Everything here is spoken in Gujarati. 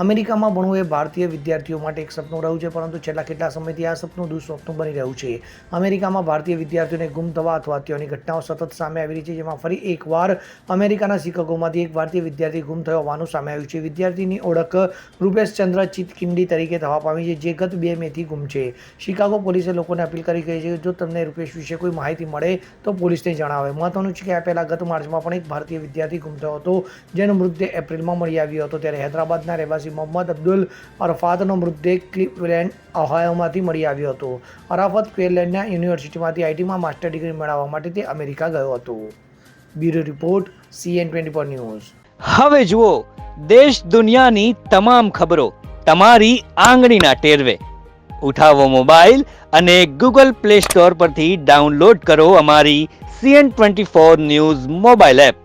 અમેરિકામાં ભણવું એ ભારતીય વિદ્યાર્થીઓ માટે એક સપનું રહ્યું છે, પરંતુ છેલ્લા કેટલા સમયથી આ સપનું દુઃસ્વપ્નું બની રહ્યું છે. અમેરિકામાં ભારતીય વિદ્યાર્થીઓને ગુમ થવા અથવા હત્યાઓની ઘટનાઓ સતત સામે આવી રહી છે, જેમાં ફરી એકવાર અમેરિકાના શિક્ષકોમાંથી એક ભારતીય વિદ્યાર્થી ગુમ થયો હોવાનું સામે આવ્યું છે. વિદ્યાર્થીની ઓળખ રૂપેશ ચંદ્ર ચિતકિંડી તરીકે થવા પામી છે, જે ગત બે મેથી ગુમ છે. શિકાગો પોલીસે લોકોને અપીલ કરી છે કે જો તમને રૂપેશ વિશે કોઈ માહિતી મળે, તો પોલીસને જણાવે. મહત્વનું છે કે આ પહેલાં ગત માર્ચમાં પણ એક ભારતીય વિદ્યાર્થી ગુમ થયો હતો, જેનો મૃતદેહ એપ્રિલમાં મળી આવ્યો હતો. ત્યારે હૈદરાબાદના રહેવાસી મોહમ્મદ અબ્દુલ અરફાતનો મૃતદેહ ક્લિપલેન્ડ, ઓહાયોમાંથી મળી આવ્યો હતો. અરાફત ક્વેલેન્ડના યુનિવર્સિટીમાંથી આઈટીમાં માસ્ટર ડિગ્રી મેળવવા માટે તે અમેરિકા ગયો હતો. Bureau report, CN twenty four news. હવે જુઓ, દેશ દુનિયાની તમામ ખબરો તમારી આંગળીના ટેરવે. ઉઠાવો મોબાઈલ અને ગૂગલ પ્લે સ્ટોર પરથી ડાઉનલોડ કરો અમારી CN twenty four news mobile app.